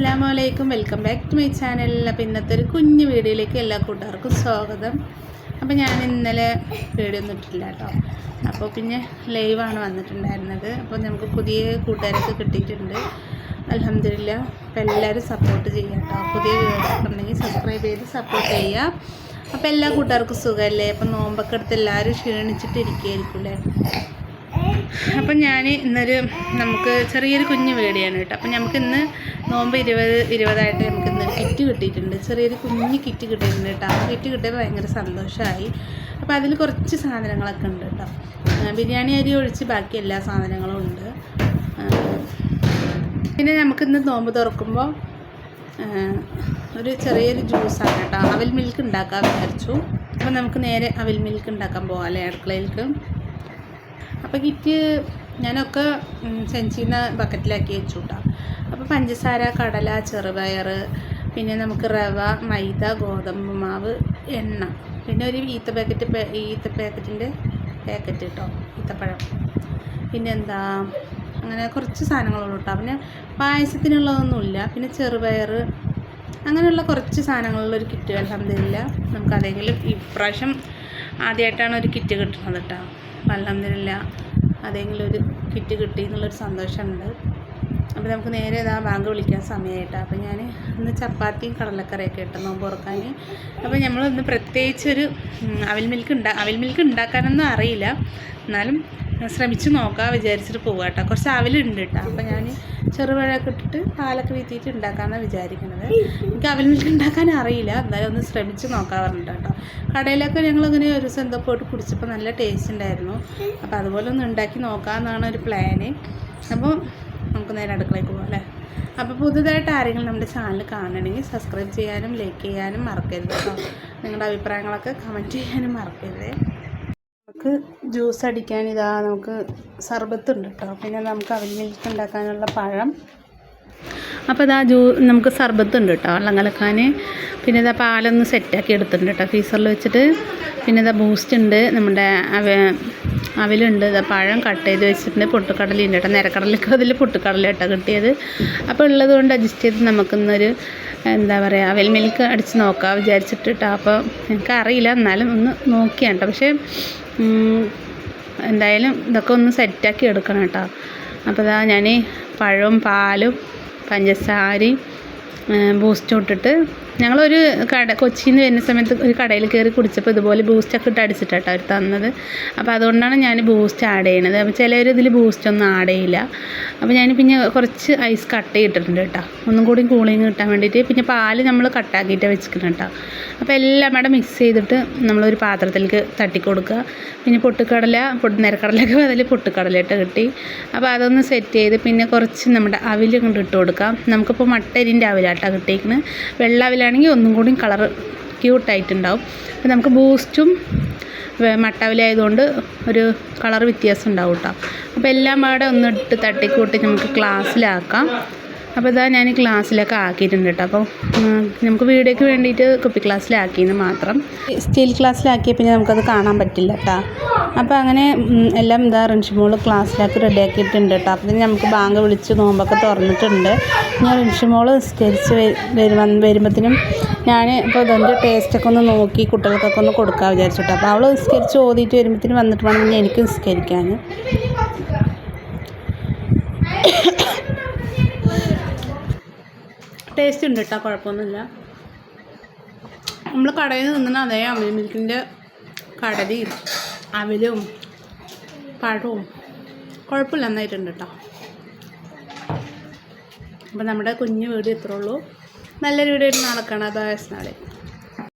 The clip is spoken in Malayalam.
അസ്സലാമു വലൈക്കും welcome back to my channel. അപ്പോൾ ഇന്നത്തെ ഒരു കുഞ്ഞു വീഡിയോയിലേക്ക് എല്ലാ കൂട്ടുകാർക്കും സ്വാഗതം. അപ്പോൾ ഞാൻ ഇന്നലെ വീഡിയോ ഒന്നും ഇട്ടില്ല കേട്ടോ. അപ്പോൾ പിന്നെ ലൈവാണ് വന്നിട്ടുണ്ടായിരുന്നത്. അപ്പോൾ നമുക്ക് പുതിയ കൂട്ടുകാരൊക്കെ കിട്ടിയിട്ടുണ്ട്. അലഹമില്ല അപ്പോൾ എല്ലാവരും സപ്പോർട്ട് ചെയ്യുക കേട്ടോ. പുതിയ വീഡിയോസ് ഉണ്ടെങ്കിൽ സബ്സ്ക്രൈബ് ചെയ്ത് സപ്പോർട്ട് ചെയ്യുക അപ്പോൾ എല്ലാ കൂട്ടുകാർക്കും സുഖമല്ലേ? അപ്പോൾ നോമ്പൊക്കെ എടുത്ത് എല്ലാവരും ക്ഷീണിച്ചിട്ട് ഇരിക്കുകയായിരിക്കും അല്ലേ അപ്പം ഞാൻ ഇന്നൊരു നമുക്ക് ചെറിയൊരു കുഞ്ഞു വീടിയാണ് കേട്ടോ. അപ്പം നമുക്ക് ഇന്ന് നോമ്പ് ഇരുപത് ഇരുപതായിട്ട് നമുക്ക് ഇന്ന് കിറ്റ് കിട്ടിയിട്ടുണ്ട്. ചെറിയൊരു കുഞ്ഞ് കിറ്റ് കിട്ടിയിട്ടുണ്ട് കേട്ടോ. ആ കിറ്റ് കിട്ടിയപ്പോൾ ഭയങ്കര സന്തോഷമായി. അപ്പോൾ അതിൽ കുറച്ച് സാധനങ്ങളൊക്കെ ഉണ്ട് കേട്ടോ. ബിരിയാണി അരി ഒഴിച്ച് ബാക്കി എല്ലാ സാധനങ്ങളും ഉണ്ട്. പിന്നെ നമുക്ക് ഇന്ന് നോമ്പ് തുറക്കുമ്പോൾ ഒരു ചെറിയൊരു ജ്യൂസാണ് കേട്ടോ. അവൽ മിൽക്ക് ഉണ്ടാക്കാൻ വിചാരിച്ചു. അപ്പോൾ നമുക്ക് നേരെ അവൽ മിൽക്ക് ഉണ്ടാക്കാൻ പോകാം അല്ലേ അടുക്കളയിലേക്ക്. അപ്പോൾ കിറ്റ് ഞാനൊക്കെ സെഞ്ചിന്ന് ബക്കറ്റിലാക്കി വെച്ചു കേട്ടോ അപ്പോൾ പഞ്ചസാര കടല ചെറുപയർ പിന്നെ നമുക്ക് റവ മൈദ ഗോതമ്പ് മാവ് എണ്ണ. പിന്നെ ഒരു ഈത്ത പാക്കറ്റ് ഈത്ത പാക്കറ്റിന്റെ പാക്കറ്റ് കേട്ടോ ഈത്തപ്പഴം. പിന്നെ എന്താ അങ്ങനെ കുറച്ച് സാധനങ്ങളുള്ളൂ കേട്ടോ പിന്നെ പായസത്തിനുള്ളതൊന്നുമില്ല പിന്നെ ചെറുപയർ അങ്ങനെയുള്ള കുറച്ച് സാധനങ്ങളുള്ളൊരു കിറ്റ് അലഹമില്ല നമുക്ക് അതെങ്കിലും ഇപ്രാവശ്യം ആദ്യമായിട്ടാണ് ഒരു കിറ്റ് കിട്ടുന്നത് കേട്ടോ. അപ്പം അലഹമില്ല അതെങ്കിലും ഒരു കിറ്റ് കിട്ടി എന്നുള്ളൊരു സന്തോഷമുണ്ട്. അപ്പോൾ നമുക്ക് നേരെ ഇതാ ബാങ്ക് വിളിക്കാൻ സമയമായിട്ടാണ് അപ്പോൾ ഞാൻ ഇന്ന് ചപ്പാത്തിയും കടലക്കറിയൊക്കെ ഇട്ട് നോമ്പ് തുറക്കാൻ. അപ്പോൾ നമ്മൾ ഇന്ന് പ്രത്യേകിച്ചൊരു അവിൽ മിൽക്ക് ഉണ്ടാ അവിൽ മിൽക്ക് ഉണ്ടാക്കാനൊന്നും അറിയില്ല. എന്നാലും ശ്രമിച്ച് നോക്കാം വിചാരിച്ചിട്ട് പോവുക കേട്ടോ കുറച്ച് അവലുണ്ട് കേട്ടോ അപ്പോൾ ഞാൻ ചെറുപഴമൊക്കെ ഇട്ടിട്ട് പാലൊക്കെ വീത്തിയിട്ട് ഉണ്ടാക്കാമെന്നാണ് വിചാരിക്കുന്നത് എനിക്ക് മിൽക്ക് ഉണ്ടാക്കാൻ അറിയില്ല. എന്തായാലും ഒന്ന് ശ്രമിച്ച് നോക്കാൻ പറഞ്ഞിട്ട് കടയിലൊക്കെ ഞങ്ങളിങ്ങനെ ഒരു ദിവസം എന്തോ പോയിട്ട് കുടിച്ചപ്പോൾ നല്ല ടേസ്റ്റ് ഉണ്ടായിരുന്നു അപ്പോൾ അതുപോലെ ഒന്ന് ഉണ്ടാക്കി നോക്കാമെന്നാണ് ഒരു പ്ലാന് അപ്പോൾ നമുക്ക് നേരെ അടുക്കളയ്ക്ക് പോകാം അല്ലേ? അപ്പോൾ പുതുതായിട്ട് ആരെങ്കിലും നമ്മുടെ ചാനൽ കാണണമെങ്കിൽ സബ്സ്ക്രൈബ് ചെയ്യാനും ലൈക്ക് ചെയ്യാനും മറക്കരുത് കേട്ടോ നിങ്ങളുടെ അഭിപ്രായങ്ങളൊക്കെ കമന്റ് ചെയ്യാനും മറക്കരുത്. നമുക്ക് ജ്യൂസ് അടിക്കാൻ ഇതാ നമുക്ക് സർബത്ത് ഉണ്ട് കേട്ടോ പിന്നെ നമുക്ക് അവൽ മിൽക്ക് ഉണ്ടാക്കാനുള്ള പഴം. അപ്പോൾ ഇതാ ജ്യൂ നമുക്ക് സർബത്ത് ഉണ്ട് കേട്ടോ വെള്ളം കലക്കാൻ പിന്നെ ഇതാ പാലൊന്ന് സെറ്റാക്കി എടുത്തിട്ടുണ്ട് കേട്ടോ ഫീസറിൽ വെച്ചിട്ട്. പിന്നെ ഇതാ ബൂസ്റ്റ് ഉണ്ട് നമ്മുടെ അവിലുണ്ട്. പഴം കട്ട് ചെയ്ത് വെച്ചിട്ടുണ്ട്. പൊട്ടുക്കടലുണ്ട് കേട്ടോ. നിരക്കടലൊക്കെ അതിൽ പൊട്ടുക്കടല കേട്ടോ കിട്ടിയത്. അപ്പോൾ ഉള്ളത് കൊണ്ട് അഡ്ജസ്റ്റ് ചെയ്ത് നമുക്കിന്നൊരു എന്താ പറയുക അവൽ മിൽക്ക് അടിച്ച് നോക്കാം വിചാരിച്ചിട്ട് കേട്ടോ അപ്പോൾ എനിക്കറിയില്ല. എന്നാലും ഒന്ന് നോക്കിയാണ് കേട്ടോ. പക്ഷേ എന്തായാലും ഇതൊക്കെ ഒന്ന് സെറ്റാക്കി എടുക്കണം കേട്ടോ. അപ്പോൾ ഇതാ ഞാൻ പഴവും പാലും പഞ്ചസാരയും ബൂസ്റ്റും ഇട്ടിട്ട് ഞങ്ങളൊരു കട കൊച്ചിയിൽ നിന്ന് വരുന്ന സമയത്ത് ഒരു കടയിൽ കയറി കുടിച്ചപ്പോൾ ഇതുപോലെ ബൂസ്റ്റൊക്കെ ഇട്ട് അടിച്ചിട്ടാട്ടോ അവർ തന്നത്. അപ്പോൾ അതുകൊണ്ടാണ് ഞാൻ ബൂസ്റ്റ് ആഡ് ചെയ്യണത്. അപ്പോൾ ചിലരിതിൽ ഇതിൽ ബൂസ്റ്റൊന്നും ആഡ് ചെയ്യില്ല. അപ്പോൾ ഞാൻ പിന്നെ കുറച്ച് ഐസ് കട്ട് ചെയ്തിട്ടുണ്ട് കേട്ടോ. ഒന്നും കൂടി കൂളിങ് കിട്ടാൻ വേണ്ടിയിട്ട്. പിന്നെ പാൽ നമ്മൾ കട്ടാക്കിയിട്ട് വെച്ചിരിക്കണം കേട്ടോ. അപ്പോൾ എല്ലാം കൂടെ മിക്സ് ചെയ്തിട്ട് നമ്മളൊരു പാത്രത്തിലേക്ക് തട്ടി കൊടുക്കുക പിന്നെ പൊട്ടിക്കടല പൊട്ട് നിരക്കടലൊക്കെ അതിൽ പൊട്ടുക്കടലയിട്ട് കിട്ടി. അപ്പോൾ അതൊന്ന് സെറ്റ് ചെയ്ത് പിന്നെ കുറച്ച് നമ്മുടെ അവിൽ കൊണ്ട് ഇട്ട് കൊടുക്കാം. നമുക്കിപ്പോൾ മട്ടരിന്റെ അവിലാട്ടാണ് കിട്ടിയിരിക്കുന്നത്. വെള്ള അവിലാണെങ്കിൽ ഒന്നും കൂടി കളർ ക്യൂട്ടായിട്ടുണ്ടാവും അപ്പോൾ നമുക്ക് ബൂസ്റ്റും മട്ടവിലായതുകൊണ്ട് ഒരു കളർ വ്യത്യാസം ഉണ്ടാവും കേട്ടോ അപ്പോൾ എല്ലാം പാടെ ഒന്ന് ഇട്ട് തട്ടിക്കൂട്ടി നമുക്ക് ഗ്ലാസ്സിലാക്കാം അപ്പോൾ ഇതാ ഞാൻ ക്ലാസ്സിലൊക്കെ ആക്കിയിട്ടുണ്ട് കേട്ടോ അപ്പോൾ നമുക്ക് വീഡിയോയ്ക്ക് വേണ്ടിയിട്ട് കുപ്പി ഗ്ലാസ്സിലാക്കിയെന്ന് മാത്രം. സ്റ്റീൽ ഗ്ലാസ്സിലാക്കിയ പിന്നെ നമുക്കത് കാണാൻ പറ്റില്ല കേട്ടോ അപ്പോൾ അങ്ങനെ എല്ലാം ഇതാ റിൻഷിമോൾ ക്ലാസ്സിലാക്കി റെഡിയാക്കിയിട്ടുണ്ട് കേട്ടോ അപ്പോൾ നമുക്ക് ബാങ്ക് വിളിച്ച് നോമ്പൊക്കെ തുറന്നിട്ടുണ്ട്. ഞാൻ റിൻഷിമോൾ നിസ്കരിച്ച് വരും വരുമ്പോഴത്തേനും ഞാൻ ഇപ്പോൾ ഇതിന്റെ ടേസ്റ്റൊക്കെ ഒന്ന് നോക്കി കുട്ടികൾക്കൊക്കെ ഒന്ന് കൊടുക്കാൻ വിചാരിച്ചു കേട്ടോ അപ്പോൾ അവൾ നിസ്കരിച്ച് ഓതിയിട്ട് വരുമ്പോഴത്തേനും വന്നിട്ട് വേണം എനിക്ക് നിസ്കരിക്കാൻ ടേസ്റ്റ് ഉണ്ട് കേട്ടോ കുഴപ്പമൊന്നുമില്ല നമ്മൾ കടയിൽ നിന്ന് തിന്നുന്ന അതേ അമിൽ മിൽക്കിന്റെ കടലയും അവിലും പഴവും കുഴപ്പമില്ല നന്നായിട്ടുണ്ട് കേട്ടോ അപ്പം നമ്മുടെ കുഞ്ഞു വീട് ഇത്രയുള്ളൂ നല്ലൊരു വീഡിയോ നടക്കണം അതായത് നാളെ.